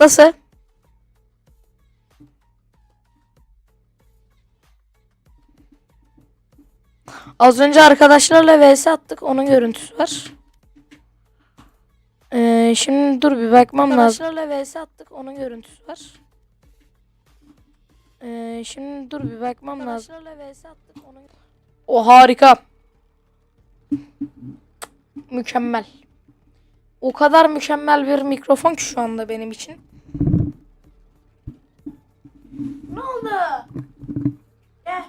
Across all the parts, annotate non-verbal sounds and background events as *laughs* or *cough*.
Nasıl? Az önce arkadaşlarla vs attık. Onun görüntüsü var. Ee, şimdi dur bir bakmam lazım. Arkadaşlarla vs attık. Onun görüntüsü var. Ee, şimdi dur bir bakmam lazım. Arkadaşlarla vs attık. Onun... O harika. Mükemmel. O kadar mükemmel bir mikrofon ki şu anda benim için. Ne oldu? Gel.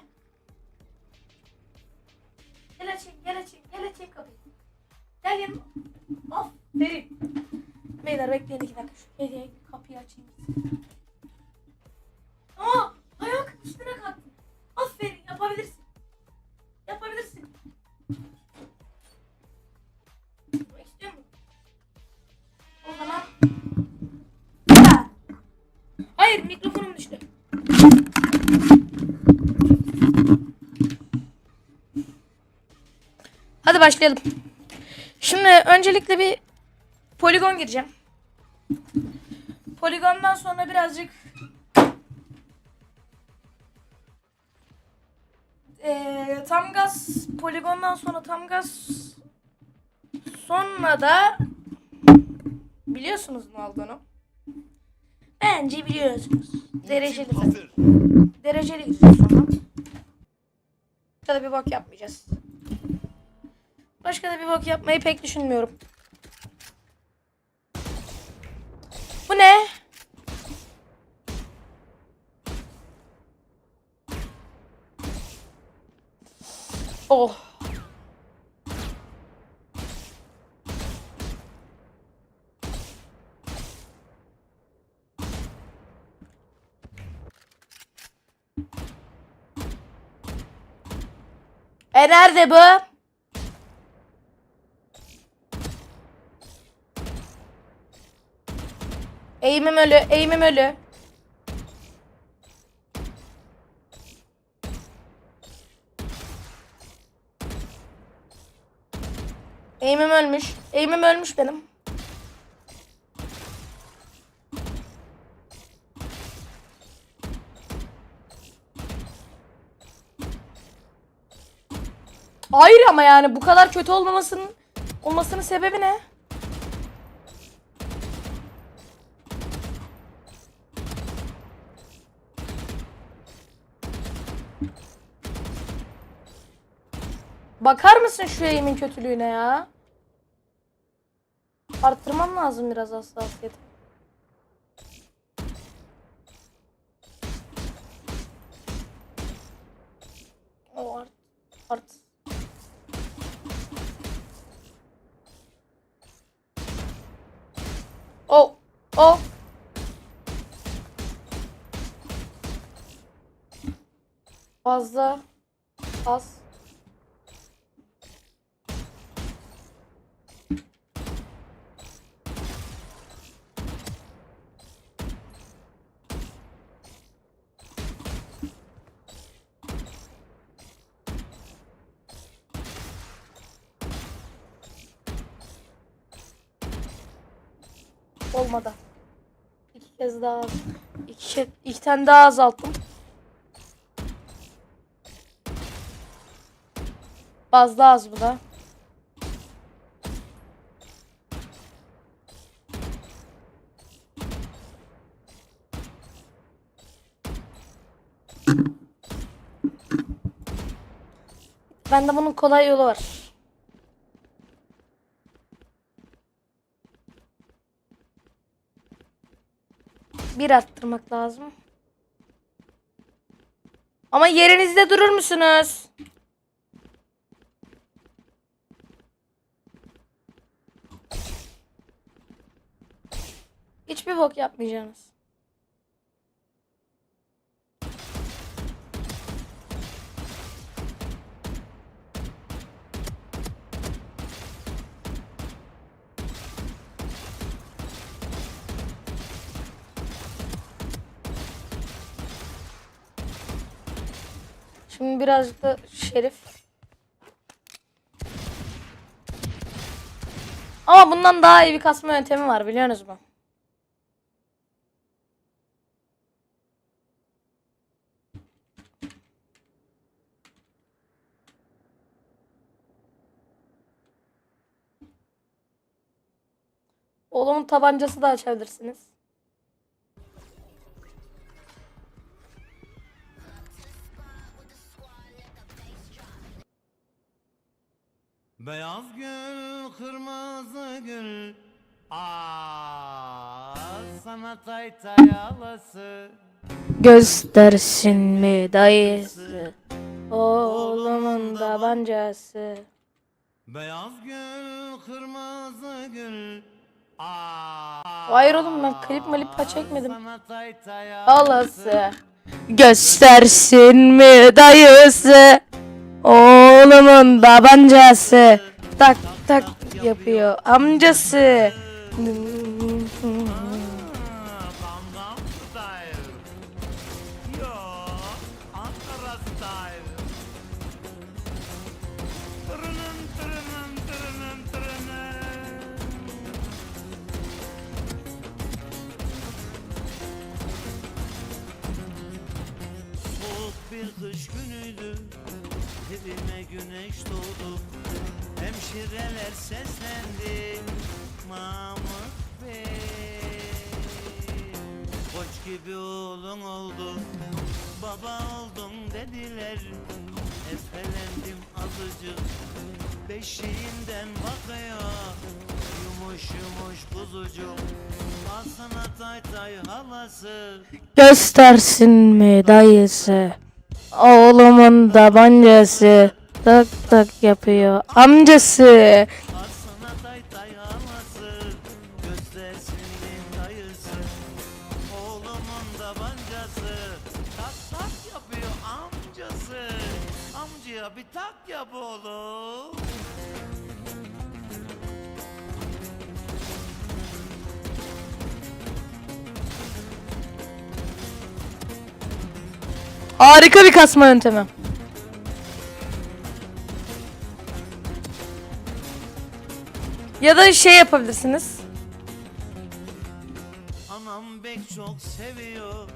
Gel açayım, gel açayım, gel açayım kapıyı. Gel yanıma. Aferin. Beyler bekleyin iki dakika. Şu kapıyı açayım. Aa, ayak üstüne kalktım. Hadi başlayalım. Şimdi öncelikle bir poligon gireceğim. Poligondan sonra birazcık eee, tam gaz poligondan sonra tam gaz sonra da biliyorsunuz ne olduğunu. Bence biliyorsunuz. Dereceli zaten. Dereceli gireceğiz sonra. Da bir bak yapmayacağız. Başka da bir bak yapmayı pek düşünmüyorum. Bu ne? Oh. E nerede bu? Eğimim ölü, eğimim ölü. Eğimim ölmüş. Eğimim ölmüş benim. Hayır ama yani bu kadar kötü olmamasının olmasının sebebi ne? Bakar mısın şu eğimin kötülüğüne ya? Arttırmam lazım biraz hassasiyeti. O art. Art. O. O. Fazla. Az. Olmadı. İki kez daha. İki, ke- iki tane daha azalttım. Fazla az bu da. Bende bunun kolay yolu var. Bir arttırmak lazım. Ama yerinizde durur musunuz? Hiçbir bok yapmayacaksınız. Şimdi birazcık da Şerif. Ama bundan daha iyi bir kasma yöntemi var biliyorsunuz mu? Oğlumun tabancası da açabilirsiniz. Beyaz gül, kırmızı gül. Aa, sana tay tay alası. Göstersin mi dayısı? Oğlumun tabancası. Beyaz gül, kırmızı gül. Aa, Hayır oğlum ben klip malip çekmedim. Alası. Göstersin mi dayısı Oğlumun tabancası Tak tak yapıyor. Amcası bir kış günüydü. Dibime güneş doğdu. Hemşireler seslendi. Mahmut Bey. Koç gibi oğlun oldu. Baba oldun dediler. Efelendim azıcık. Beşiğinden bakıyor. Yumuş yumuş kuzucuk. Alsana tay tay halası. Göstersin mi dayısı Oğlumun tabancası Tak tak yapıyor. Amcası. Bir tak yap oğlum Harika bir kasma yöntemi. Ya da şey yapabilirsiniz. Anam bek çok seviyor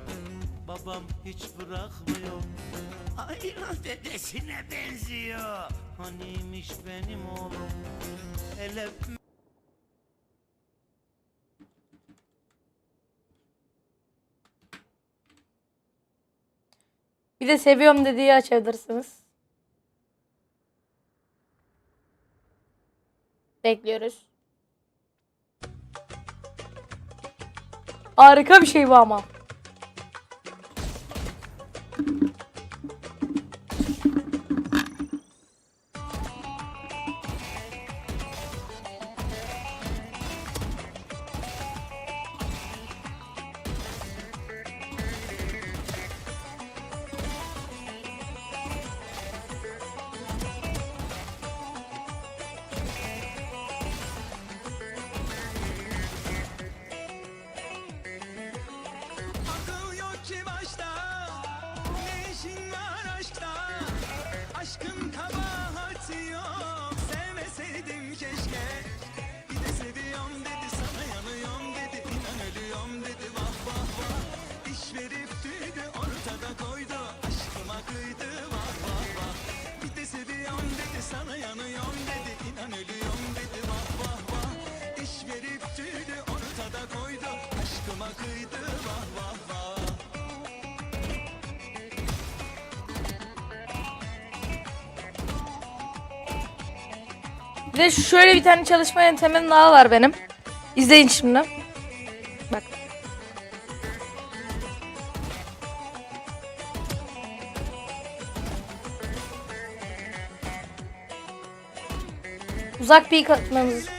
Babam hiç bırakmıyor Aynen dedesine benziyor Haniymiş benim oğlum Hele Bir de seviyorum dediği açabilirsiniz. Bekliyoruz. Harika bir şey bu ama. Bir de şöyle bir tane çalışma yöntemim daha var benim. İzleyin şimdi. Bak. Uzak bir atmamız.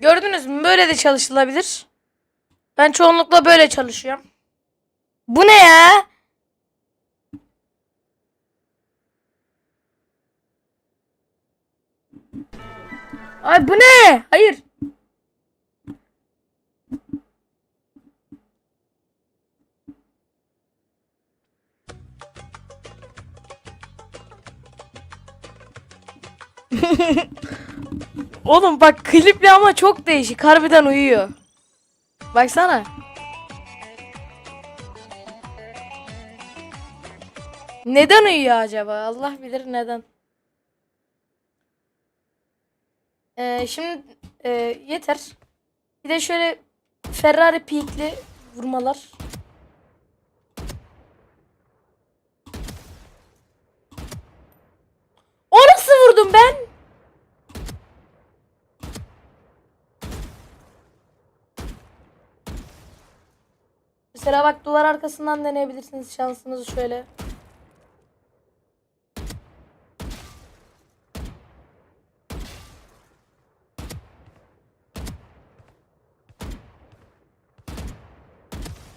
Gördünüz mü? Böyle de çalışılabilir. Ben çoğunlukla böyle çalışıyorum. Bu ne ya? Ay bu ne? Hayır. *laughs* Oğlum bak klipli ama çok değişik. Harbiden uyuyor. Baksana. Neden uyuyor acaba? Allah bilir neden. Ee, şimdi e, yeter. Bir de şöyle Ferrari peakli vurmalar. O nasıl vurdum ben? Mesela bak duvar arkasından deneyebilirsiniz şansınızı şöyle.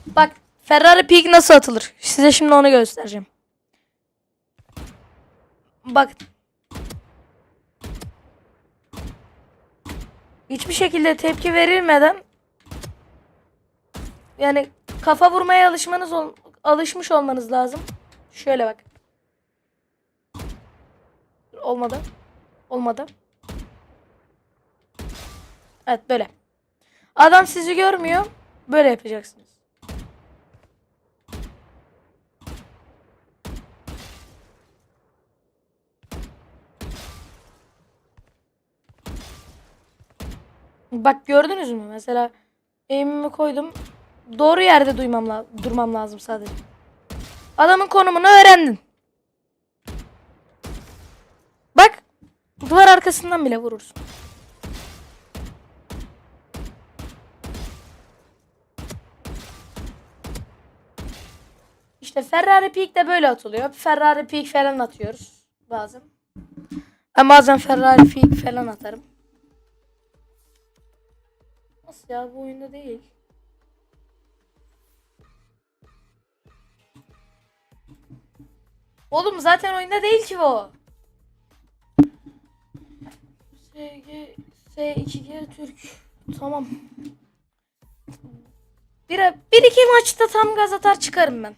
Bak Ferrari Peak nasıl atılır? Size şimdi onu göstereceğim. Bak. Hiçbir şekilde tepki verilmeden yani kafa vurmaya alışmanız ol- alışmış olmanız lazım. Şöyle bak. Olmadı. Olmadı. Evet böyle. Adam sizi görmüyor. Böyle yapacaksınız. Bak gördünüz mü? Mesela eğimimi koydum. Doğru yerde duymam la durmam lazım sadece. Adamın konumunu öğrendin. Bak duvar arkasından bile vurursun. İşte Ferrari Peak de böyle atılıyor. Ferrari Peak falan atıyoruz bazen. Ben bazen Ferrari Peak falan atarım. Nasıl ya bu oyunda değil. Oğlum zaten oyunda değil ki bu. SG S2G Türk. Tamam. Bir, bir iki maçta tam gaz atar çıkarım ben.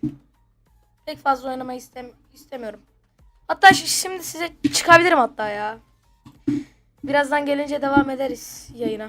Pek fazla oynamayı istem istemiyorum. Hatta şi- şimdi size çıkabilirim hatta ya. Birazdan gelince devam ederiz yayına.